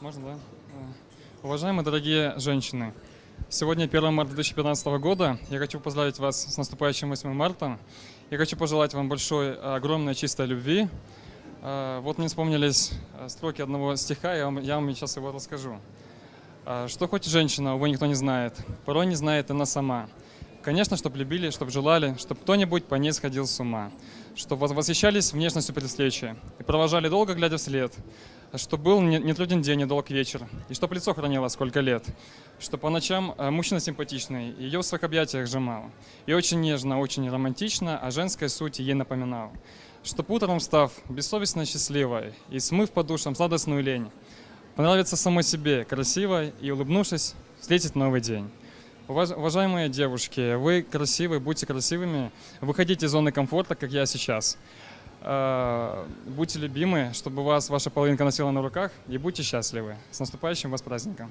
Можно, да? Э, Уважаемые дорогие женщины, сегодня 1 марта 2015 года. Я хочу поздравить вас с наступающим 8 марта. Я хочу пожелать вам большой, огромной чистой любви. Э, Вот мне вспомнились э, строки одного стиха, я вам, я вам сейчас его расскажу. Что хочет женщина, увы, никто не знает. Порой не знает она сама. Конечно, чтоб любили, чтоб желали, чтоб кто-нибудь по ней сходил с ума. Чтоб вос- восхищались внешностью при встрече и провожали долго, глядя вслед. Чтоб был не- нетруден день и долг вечер. И чтоб лицо хранило сколько лет. Чтоб по ночам э, мужчина симпатичный ее в своих объятиях сжимал. И очень нежно, очень романтично о женской сути ей напоминал. Чтоб утром став бессовестно счастливой и смыв по душам сладостную лень, понравиться самой себе красивой и, улыбнувшись, встретить новый день. Уваж- Уважаемые девушки, вы красивы, будьте красивыми, выходите из зоны комфорта, как я сейчас. Э, Будьте любимы, чтобы вас ваша половинка носила на руках, и будьте счастливы. С наступающим вас праздником!